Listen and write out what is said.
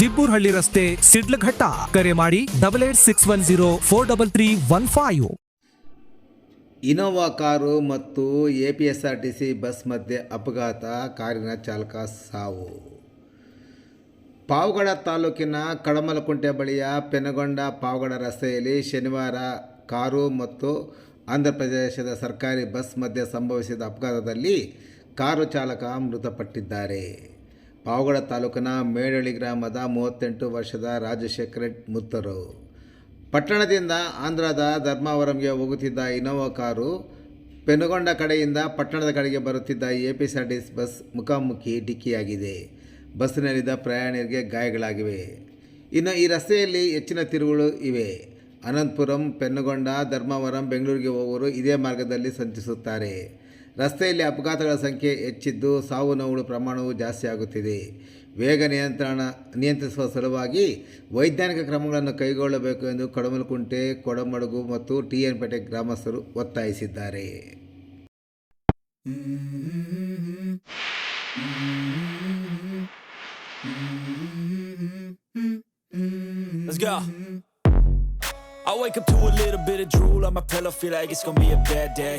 ದಿಬ್ಬೂರ್ಹಳ್ಳಿ ರಸ್ತೆ ಸಿಡ್ಲಘಟ್ಟ. ಕರೆ ಮಾಡಿ double eight six one zero four double three one five Innova car ಮತ್ತು A P S R T C bus ಮಧ್ಯೆ ಅಪಘಾತ. ಕಾರಿನ ಚಾಲಕ ಸಾವು. ಪಾವಗಡ ತಾಲೂಕಿನ ಕಡಮಲಕುಂಟೆ ಬಳಿಯ ಪೆನಗೊಂಡ ಪಾವಗಡ ರಸ್ತೆಯಲ್ಲಿ ಶನಿವಾರ ಕಾರು ಮತ್ತು ಆಂಧ್ರ ಪ್ರದೇಶದ ಸರ್ಕಾರಿ ಬಸ್ ಮಧ್ಯೆ ಸಂಭವಿಸಿದ ಅಪಘಾತದಲ್ಲಿ ಕಾರು ಚಾಲಕ ಮೃತಪಟ್ಟಿದ್ದಾರೆ. ಪಾವಗಡ ತಾಲೂಕಿನ ಮೇಡಳ್ಳಿ ಗ್ರಾಮದ ಮೂವತ್ತೆಂಟು ವರ್ಷದ ರಾಜಶೇಖರ ಮುತ್ತರು. ಪಟ್ಟಣದಿಂದ ಆಂಧ್ರದ ಧರ್ಮಾವರಂಗೆ ಹೋಗುತ್ತಿದ್ದ ಇನೋವಾ ಕಾರು ಪೆನುಗೊಂಡ ಕಡೆಯಿಂದ ಪಟ್ಟಣದ ಕಡೆಗೆ ಬರುತ್ತಿದ್ದ ಎ ಪಿ ಸಿ ಬಸ್ ಮುಖಾಮುಖಿ ಡಿಕ್ಕಿಯಾಗಿದೆ. ಬಸ್ಸಿನಲ್ಲಿದ್ದ ಪ್ರಯಾಣಿಕರಿಗೆ ಗಾಯಗಳಾಗಿವೆ. ಇನ್ನು ಈ ರಸ್ತೆಯಲ್ಲಿ ಹೆಚ್ಚಿನ ತಿರುವುಗಳು ಇವೆ. ಅನಂತಪುರಂ ಪೆನ್ನುಗೊಂಡ ಧರ್ಮಾವರಂ, ಬೆಂಗಳೂರಿಗೆ ಹೋಗುವರು ಇದೇ ಮಾರ್ಗದಲ್ಲಿ ಸಂಚರಿಸುತ್ತಾರೆ. ರಸ್ತೆಯಲ್ಲಿ ಅಪಘಾತಗಳ ಸಂಖ್ಯೆ ಹೆಚ್ಚಿದ್ದು ಸಾವು ನೋವುಗಳ ಪ್ರಮಾಣವು ಜಾಸ್ತಿ ಆಗುತ್ತಿದೆ ವೇಗ ನಿಯಂತ್ರಣ ನಿಯಂತ್ರಿಸುವ ಸಲುವಾಗಿ ವೈಜ್ಞಾನಿಕ ಕ್ರಮಗಳನ್ನು ಕೈಗೊಳ್ಳಬೇಕು ಎಂದು ಕಡಮಲಕುಂಟೆ ಕೊಡಮಡುಗು ಮತ್ತು ಟಿ ಎನ್ ಪೇಟೆ ಗ್ರಾಮಸ್ಥರು ಒತ್ತಾಯಿಸಿದ್ದಾರೆ. I wake up to a little bit of drool on my pillow, feel like it's gonna be a bad day.